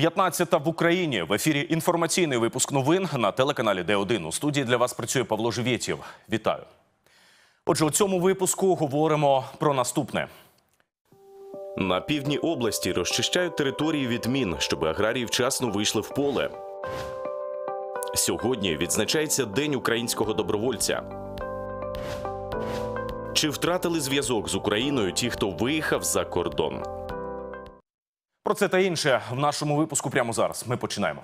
15 в Україні в ефірі інформаційний випуск новин на телеканалі Д1. У студії для вас працює Павло Живєтєв. Вітаю. Отже, у цьому випуску говоримо про наступне. На півдні області розчищають території від мін, щоб аграрії вчасно вийшли в поле. Сьогодні відзначається День українського добровольця. Чи втратили зв'язок з Україною ті, хто виїхав за кордон? Про це та інше в нашому випуску прямо зараз. Ми починаємо.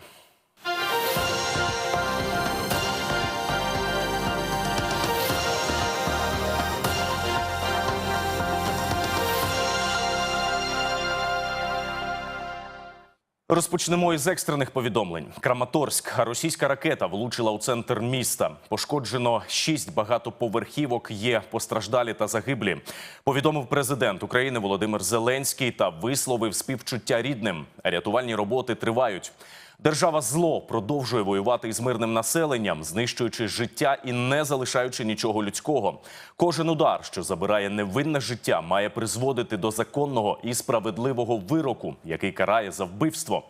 Розпочнемо із екстрених повідомлень. Краматорськ. Російська ракета влучила у центр міста. Пошкоджено шість багатоповерхівок. Є постраждалі та загиблі. Повідомив президент України Володимир Зеленський та висловив співчуття рідним. Рятувальні роботи тривають. Держава зло продовжує воювати із мирним населенням, знищуючи життя і не залишаючи нічого людського. Кожен удар, що забирає невинне життя, має призводити до законного і справедливого вироку, який карає за вбивство.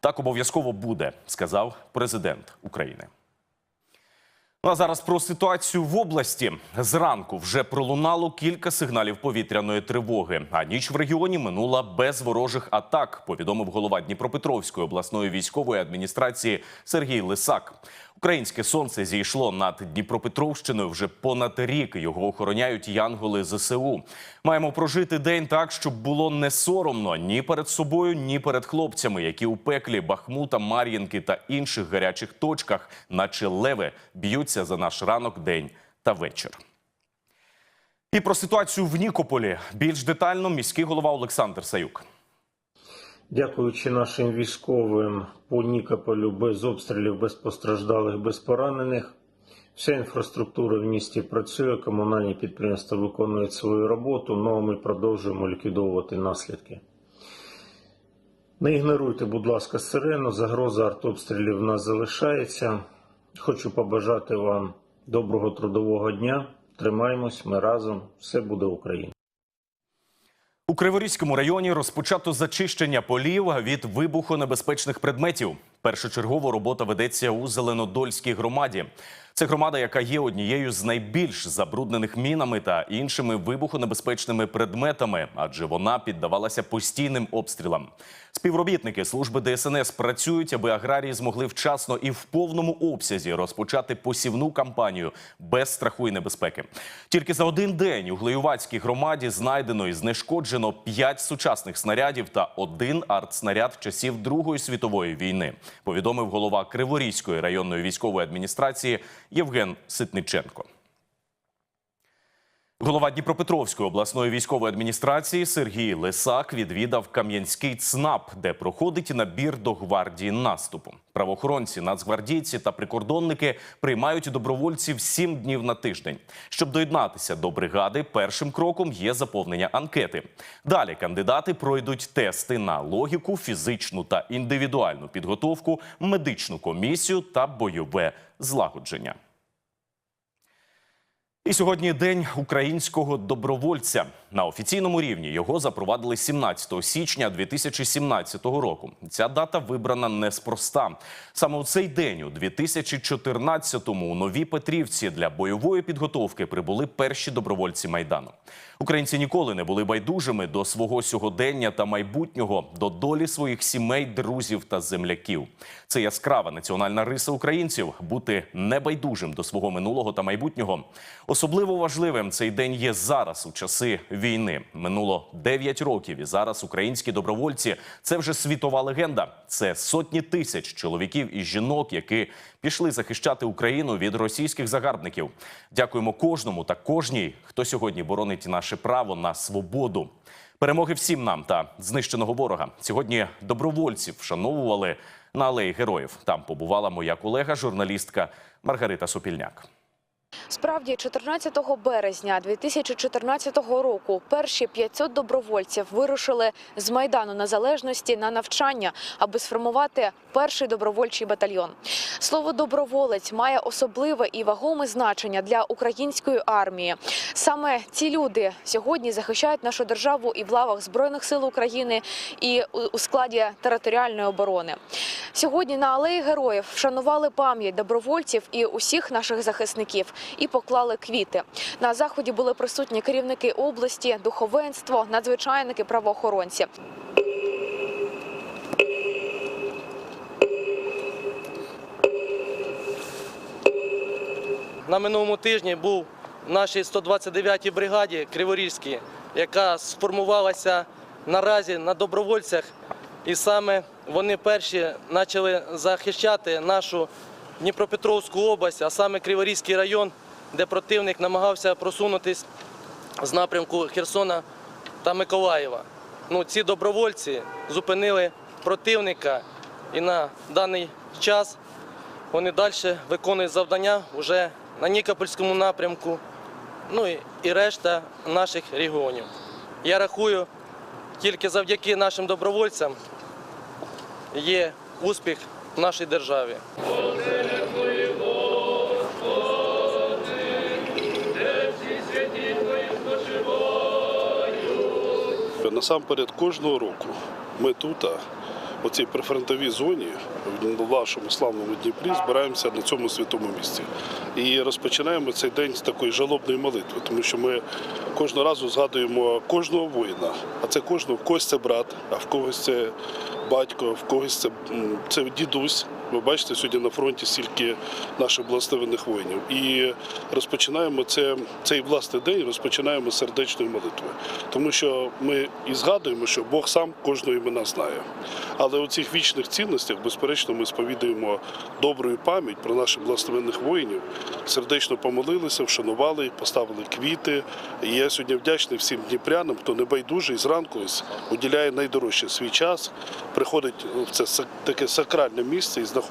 Так обов'язково буде, сказав президент України. Ну а зараз про ситуацію в області. Зранку вже пролунало кілька сигналів повітряної тривоги. А ніч в регіоні минула без ворожих атак. Повідомив голова Дніпропетровської обласної військової адміністрації Сергій Лисак. Українське сонце зійшло над Дніпропетровщиною вже понад рік. Його охороняють янголи ЗСУ. Маємо прожити день так, щоб було не соромно ні перед собою, ні перед хлопцями, які у пеклі Бахмута, Мар'їнки та інших гарячих точках, наче леви, б'ються за наш ранок, день та вечір. І про ситуацію в Нікополі більш детально міський голова Олександр Саюк. Дякуючи нашим військовим по Нікополю без обстрілів, без постраждалих, без поранених. Вся інфраструктура в місті працює, комунальні підприємства виконують свою роботу, ну а ми продовжуємо ліквідовувати наслідки. Не ігноруйте, будь ласка, сирену, загроза артобстрілів в нас залишається. Хочу побажати вам доброго трудового дня. Тримаємось, ми разом, все буде Україна. У Криворізькому районі розпочато зачищення полів від вибухонебезпечних предметів. Першочергово робота ведеться у Зеленодольській громаді. Це громада, яка є однією з найбільш забруднених мінами та іншими вибухонебезпечними предметами, адже вона піддавалася постійним обстрілам. Співробітники служби ДСНС працюють, аби аграрії змогли вчасно і в повному обсязі розпочати посівну кампанію без страху і небезпеки. Тільки за один день у Глеювацькій громаді знайдено і знешкоджено п'ять сучасних снарядів та один артснаряд часів Другої світової війни. Повідомив голова Криворізької районної військової адміністрації Євген Ситниченко. Голова Дніпропетровської обласної військової адміністрації Сергій Лисак відвідав Кам'янський ЦНАП, де проходить набір до гвардії наступу. Правоохоронці, нацгвардійці та прикордонники приймають добровольців сім днів на тиждень. Щоб доєднатися до бригади, першим кроком є заповнення анкети. Далі кандидати пройдуть тести на логіку, фізичну та індивідуальну підготовку, медичну комісію та бойове злагодження. І сьогодні день українського добровольця. На офіційному рівні його запровадили 17 січня 2017 року. Ця дата вибрана неспроста. Саме у цей день, у 2014-му, у Новій Петрівці для бойової підготовки прибули перші добровольці майдану. Українці ніколи не були байдужими до свого сьогодення та майбутнього, до долі своїх сімей, друзів та земляків. Це яскрава національна риса українців бути небайдужим до свого минулого та майбутнього. Особливо важливим цей день є зараз, у часи війни. Минуло 9 років, і зараз українські добровольці це вже світова легенда. Це сотні тисяч чоловіків і жінок, які пішли захищати Україну від російських загарбників. Дякуємо кожному та кожній, хто сьогодні боронить наше право на свободу. Перемоги всім нам та знищеного ворога. Сьогодні добровольців вшановували на алеї героїв. Там побувала моя колега, журналістка Маргарита Сопільняк. Справді, 14 березня 2014 року перші 500 добровольців вирушили з майдану незалежності на навчання, аби сформувати перший добровольчий батальйон. Слово доброволець має особливе і вагоме значення для української армії. Саме ці люди сьогодні захищають нашу державу і в лавах збройних сил України, і у- складі територіальної оборони. Сьогодні на алеї героїв вшанували пам'ять добровольців і усіх наших захисників і поклали квіти. На заході були присутні керівники області, духовенство, надзвичайники, правоохоронці. На минулому тижні був в нашій 129-й бригаді Криворізькій, яка сформувалася наразі на добровольцях, і саме вони перші почали захищати нашу Дніпропетровську область, а саме Криворізький район, де противник намагався просунутись з напрямку Херсона та Миколаєва. Ну, ці добровольці зупинили противника, і на даний час вони далі виконують завдання вже на Нікопольському напрямку, ну і, і решта наших регіонів. Я рахую, тільки завдяки нашим добровольцям є успіх в нашій державі. Насамперед, кожного року ми тут, у цій прифронтовій зоні, в нашому славному Дніпрі, збираємося на цьому святому місці. І розпочинаємо цей день з такої жалобної молитви, тому що ми кожного разу згадуємо кожного воїна. А це кожного, в когось це брат, а в когось це батько, в когось це, це дідусь. Ви бачите, сьогодні на фронті стільки наших благословених воїнів. І розпочинаємо це, цей власний день розпочинаємо з сердечної. Тому що ми і згадуємо, що Бог сам кожного імена знає. Але у цих вічних цінностях, безперечно, ми сповідуємо добру пам'ять про наших благословенних воїнів, сердечно помолилися, вшанували, поставили квіти. І я сьогодні вдячний всім дніпрянам, хто небайдужий зранку уділяє найдорожче свій час, приходить в це таке сакральне місце і знаходить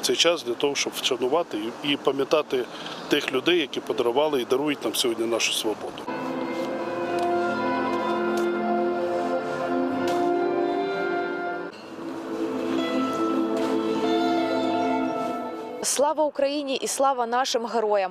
цей час для того, щоб вшанувати і пам'ятати тих людей, які подарували і дарують нам сьогодні нашу свободу. Слава Україні і слава нашим героям!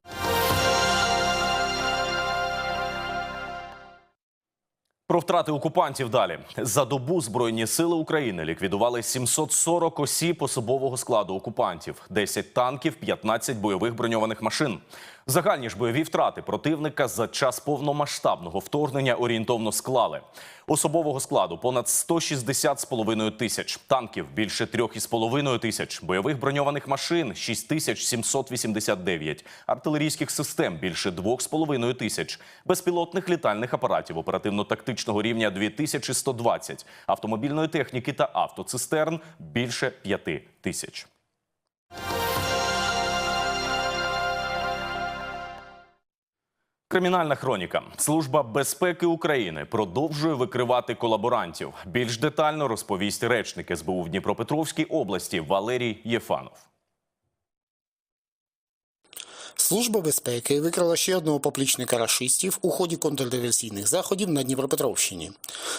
Про втрати окупантів далі за добу збройні сили України ліквідували 740 осіб особового складу окупантів, 10 танків, 15 бойових броньованих машин. Загальні ж бойові втрати противника за час повномасштабного вторгнення орієнтовно склали особового складу понад 160 з половиною тисяч, танків більше трьох із половиною тисяч, бойових броньованих машин 6789, артилерійських систем більше двох з половиною тисяч, безпілотних літальних апаратів оперативно-тактичного рівня 2120, автомобільної техніки та автоцистерн більше п'яти тисяч. Кримінальна хроніка. Служба безпеки України продовжує викривати колаборантів. Більш детально розповість речник СБУ в Дніпропетровській області Валерій Єфанов. Служба безпеки викрила ще одного поплічника рашистів у ході контрдиверсійних заходів на Дніпропетровщині.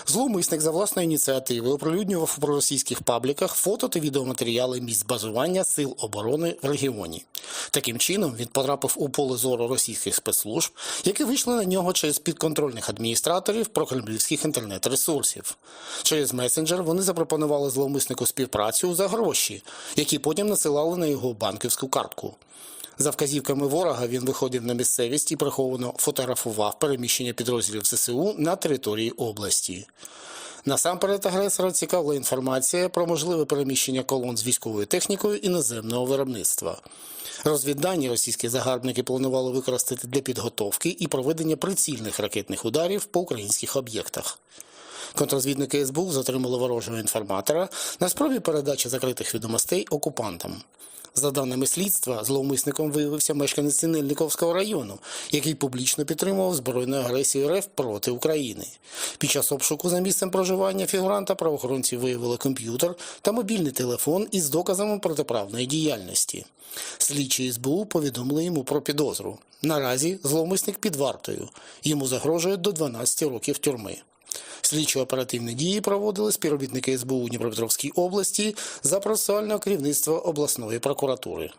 Зловмисник за власної ініціативи оприлюднював у проросійських пабліках фото та відеоматеріали місць базування сил оборони в регіоні. Таким чином він потрапив у поле зору російських спецслужб, які вийшли на нього через підконтрольних адміністраторів прокремлівських інтернет-ресурсів. Через месенджер вони запропонували зловмиснику співпрацю за гроші, які потім насилали на його банківську картку. За вказівками ворога він виходив на місцевість і приховано фотографував переміщення підрозділів ЗСУ на території області. Насамперед агресора цікавила інформація про можливе переміщення колон з військовою технікою іноземного виробництва. Розвіддані російські загарбники планували використати для підготовки і проведення прицільних ракетних ударів по українських об'єктах. Контрозвідники СБУ затримали ворожого інформатора на спробі передачі закритих відомостей окупантам. За даними слідства, зловмисником виявився мешканець Синельниковського району, який публічно підтримував збройну агресію РФ проти України. Під час обшуку за місцем проживання фігуранта правоохоронці виявили комп'ютер та мобільний телефон із доказами протиправної діяльності. Слідчі СБУ повідомили йому про підозру. Наразі зловмисник під вартою. Йому загрожує до 12 років тюрми. Слідчо-оперативні дії проводили співробітники СБУ Дніпропетровській області за процесуального керівництва обласної прокуратури.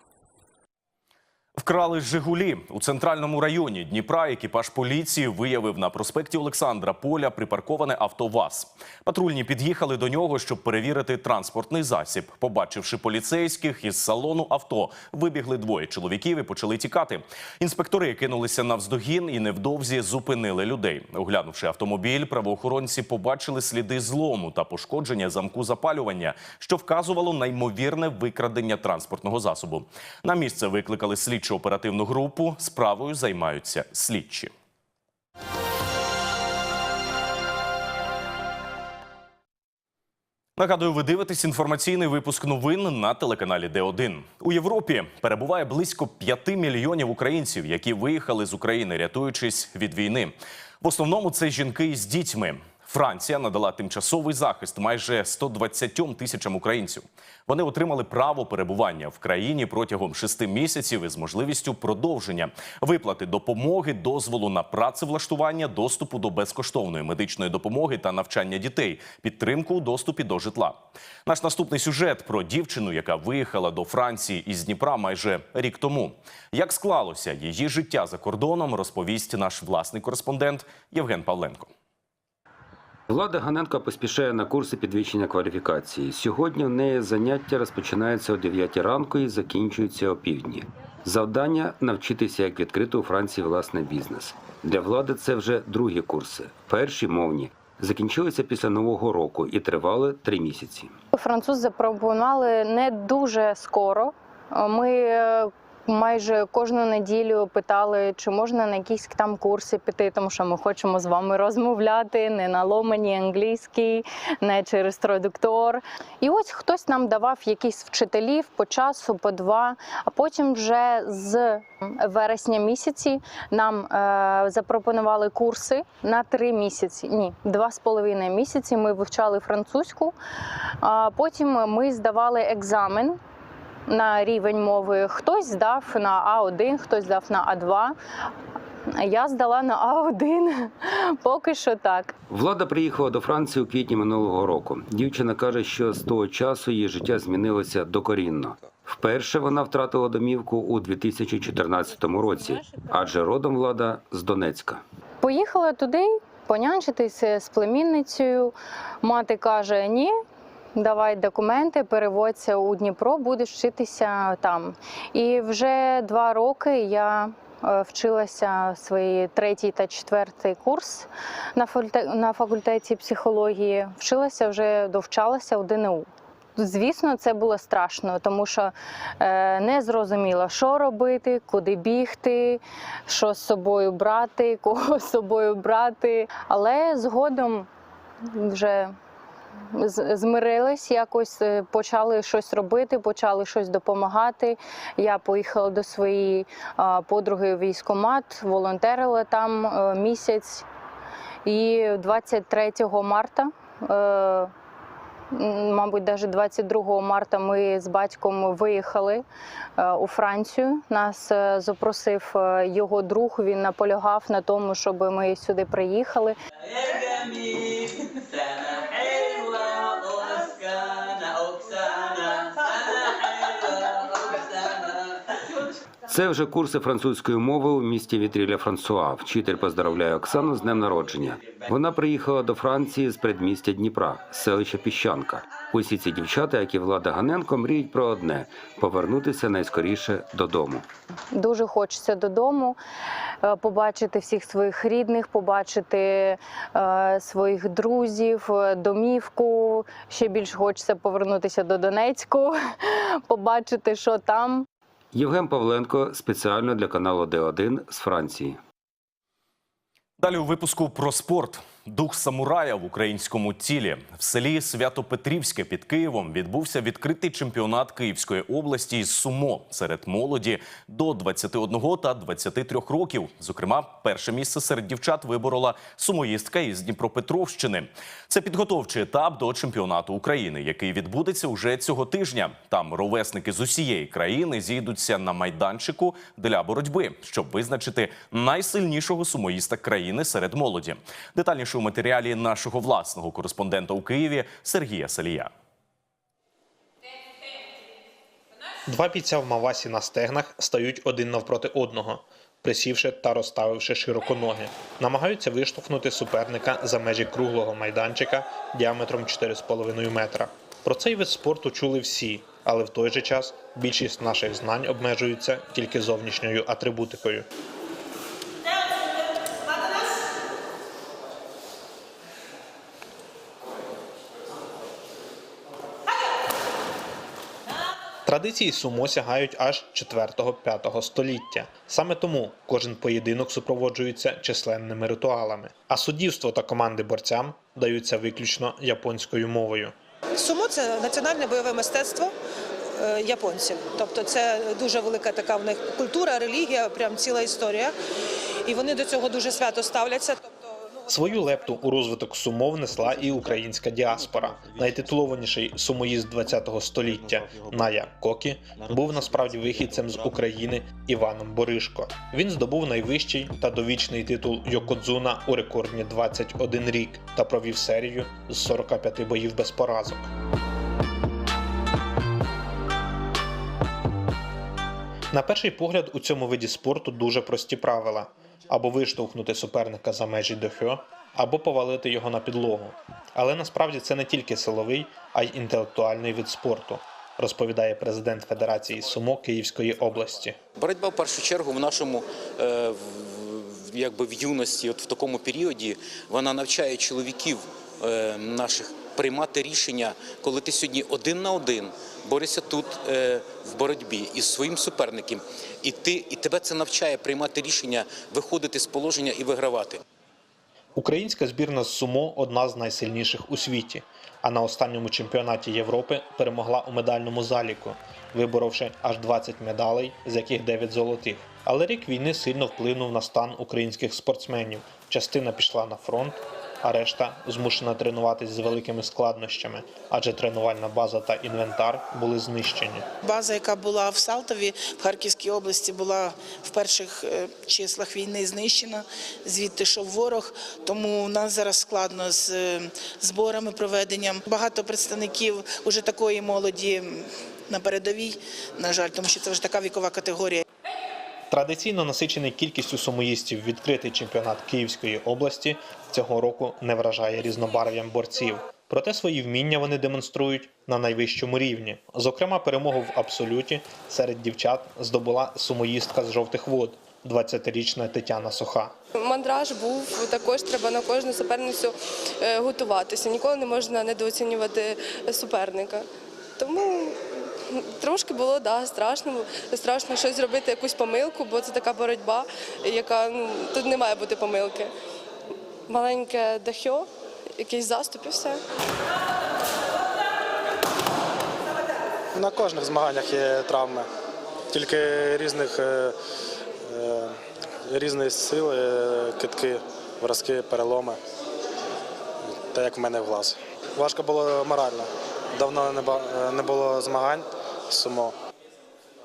Вкрали Жигулі у центральному районі Дніпра. Екіпаж поліції виявив на проспекті Олександра Поля припарковане авто ВАЗ. Патрульні під'їхали до нього, щоб перевірити транспортний засіб. Побачивши поліцейських із салону авто, вибігли двоє чоловіків і почали тікати. Інспектори кинулися навздогін і невдовзі зупинили людей. Оглянувши автомобіль, правоохоронці побачили сліди злому та пошкодження замку запалювання, що вказувало на ймовірне викрадення транспортного засобу. На місце викликали слідчо оперативну групу. Справою займаються слідчі. Нагадую, ви дивитесь інформаційний випуск новин на телеканалі Д1. У Європі перебуває близько 5 мільйонів українців, які виїхали з України, рятуючись від війни. В основному це жінки із дітьми. Франція надала тимчасовий захист майже 120 тисячам українців. Вони отримали право перебування в країні протягом шести місяців із можливістю продовження виплати допомоги, дозволу на працевлаштування, доступу до безкоштовної медичної допомоги та навчання дітей, підтримку у доступі до житла. Наш наступний сюжет про дівчину, яка виїхала до Франції із Дніпра майже рік тому. Як склалося її життя за кордоном, розповість наш власний кореспондент Євген Павленко. Влада Ганенко поспішає на курси підвищення кваліфікації. Сьогодні в неї заняття розпочинаються о 9 ранку і закінчуються о півдні. Завдання навчитися, як відкрити у Франції власний бізнес. Для влади це вже другі курси. Перші мовні закінчилися після нового року і тривали три місяці. Французи запропонували не дуже скоро. Ми е, майже кожну неділю питали, чи можна на якісь там курси піти, тому що ми хочемо з вами розмовляти не на ломані англійській, не через традуктор. І ось хтось нам давав якісь вчителів по часу, по два. А потім вже з вересня місяці нам е, запропонували курси на три місяці. Ні, два з половиною місяці. Ми вивчали французьку. А потім ми здавали екзамен на рівень мови. Хтось здав на А1, хтось здав на А2. Я здала на А1. Поки що так. Влада приїхала до Франції у квітні минулого року. Дівчина каже, що з того часу її життя змінилося докорінно. Вперше вона втратила домівку у 2014 році, адже родом влада з Донецька. Поїхала туди понянчитися з племінницею. Мати каже: ні. Давай документи, переводься у Дніпро, будеш вчитися там. І вже два роки я е, вчилася свій третій та четвертий курс на факульте- на факультеті психології. Вчилася вже довчалася у ДНУ. Звісно, це було страшно, тому що е, не зрозуміла, що робити, куди бігти, що з собою брати, кого з собою брати. Але згодом вже змирились, якось е, почали щось робити, почали щось допомагати. Я поїхала до своєї подруги у військкомат, волонтерила там е, місяць. І 23 марта. е, Мабуть, навіть 22 марта ми з батьком виїхали у Францію. Нас запросив його друг. Він наполягав на тому, щоб ми сюди приїхали. Це вже курси французької мови у місті Вітріля Франсуа. Вчитель поздравляє Оксану з днем народження. Вона приїхала до Франції з предмістя Дніпра, селища Піщанка. Усі ці дівчата, як і влада Ганенко, мріють про одне повернутися найскоріше додому. Дуже хочеться додому е, побачити всіх своїх рідних, побачити е, своїх друзів, е, домівку. Ще більше хочеться повернутися до Донецьку, побачити, що там. Євген Павленко спеціально для каналу Д1 з Франції. Далі у випуску про спорт. Дух самурая в українському тілі в селі Свято-Петрівське під Києвом відбувся відкритий чемпіонат Київської області із сумо серед молоді до 21 та 23 років. Зокрема, перше місце серед дівчат виборола сумоїстка із Дніпропетровщини. Це підготовчий етап до чемпіонату України, який відбудеться уже цього тижня. Там ровесники з усієї країни зійдуться на майданчику для боротьби, щоб визначити найсильнішого сумоїста країни серед молоді. Детальніше у матеріалі нашого власного кореспондента у Києві Сергія Салія. Два бійця в Мавасі на стегнах стають один навпроти одного, присівши та розставивши широко ноги. Намагаються виштовхнути суперника за межі круглого майданчика діаметром 4,5 метра. Про цей вид спорту чули всі, але в той же час більшість наших знань обмежуються тільки зовнішньою атрибутикою. Традиції сумо сягають аж 4-5 століття. Саме тому кожен поєдинок супроводжується численними ритуалами, а суддівство та команди борцям даються виключно японською мовою. Сумо це національне бойове мистецтво е, японців. Тобто це дуже велика така в них культура, релігія, прям ціла історія. І вони до цього дуже свято ставляться. Свою лепту у розвиток сумо внесла і українська діаспора. Найтитулованіший сумоїст ХХ століття Ная Кокі був насправді вихідцем з України Іваном Боришко. Він здобув найвищий та довічний титул Йокодзуна у рекордні 21 рік та провів серію з 45 боїв без поразок. На перший погляд у цьому виді спорту дуже прості правила: або виштовхнути суперника за межі дохьо, або повалити його на підлогу. Але насправді це не тільки силовий, а й інтелектуальний вид спорту, розповідає президент Федерації сумо Київської області. Боротьба в першу чергу в нашому е, якби в юності, от в такому періоді, вона навчає чоловіків е, наших приймати рішення, коли ти сьогодні один на один борешся тут е, в боротьбі із своїм суперником, і ти і тебе це навчає приймати рішення, виходити з положення і вигравати. Українська збірна з сумо одна з найсильніших у світі. А на останньому чемпіонаті Європи перемогла у медальному заліку, виборовши аж 20 медалей, з яких 9 золотих. Але рік війни сильно вплинув на стан українських спортсменів. Частина пішла на фронт, а решта змушена тренуватись з великими складнощами, адже тренувальна база та інвентар були знищені. база, яка була в Салтові в Харківській області, була в перших е, числах війни знищена. Звідти йшов ворог. Тому у нас зараз складно з е, зборами, проведенням. Багато представників уже такої молоді на передовій, на жаль, тому що це вже така вікова категорія. Традиційно насичений кількістю сумоїстів відкритий чемпіонат Київської області цього року не вражає різнобарв'ям борців. Проте свої вміння вони демонструють на найвищому рівні. Зокрема, перемогу в абсолюті серед дівчат здобула сумоїстка з жовтих вод, 20-річна Тетяна Соха. Мандраж був також треба на кожну суперницю е, готуватися. Ніколи не можна недооцінювати суперника. Тому трошки було да, страшно. Страшно щось зробити, якусь помилку, бо це така боротьба, яка ну, тут не має бути помилки. Маленьке дахьо, якийсь заступ і все. На кожних змаганнях є травми, тільки різних е, е, різної сили, е, китки, вразки, переломи. Та як в мене в глаз. Важко було морально. Давно не було змагань сумо.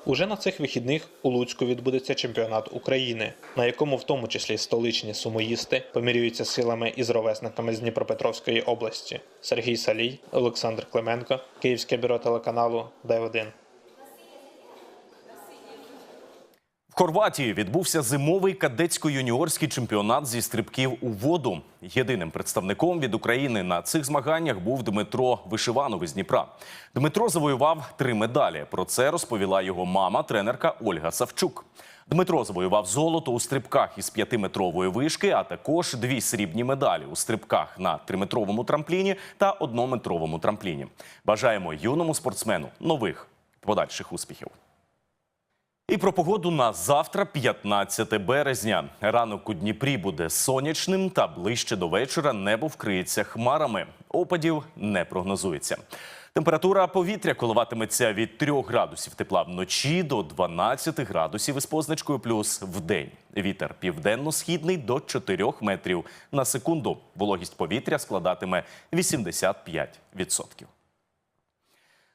Уже на цих вихідних у Луцьку відбудеться чемпіонат України, на якому в тому числі столичні сумоїсти помірюються силами із ровесниками з Дніпропетровської області. Сергій Салій, Олександр Клименко, Київське бюро телеканалу Д1. В Хорватії відбувся зимовий кадетсько-юніорський чемпіонат зі стрибків у воду. Єдиним представником від України на цих змаганнях був Дмитро Вишиванов із Дніпра. Дмитро завоював три медалі. Про це розповіла його мама, тренерка Ольга Савчук. Дмитро завоював золото у стрибках із п'ятиметрової вишки, а також дві срібні медалі у стрибках на триметровому трампліні та однометровому трампліні. Бажаємо юному спортсмену нових подальших успіхів. І про погоду на завтра, 15 березня. Ранок у Дніпрі буде сонячним та ближче до вечора небо вкриється хмарами. Опадів не прогнозується. Температура повітря коливатиметься від 3 градусів тепла вночі до 12 градусів із позначкою плюс в день. Вітер південно-східний до 4 метрів на секунду. Вологість повітря складатиме 85%.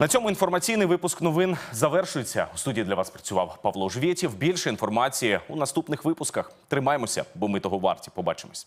На цьому інформаційний випуск новин завершується. У студії для вас працював Павло Жвєтів. Більше інформації у наступних випусках. Тримаємося, бо ми того варті. Побачимось.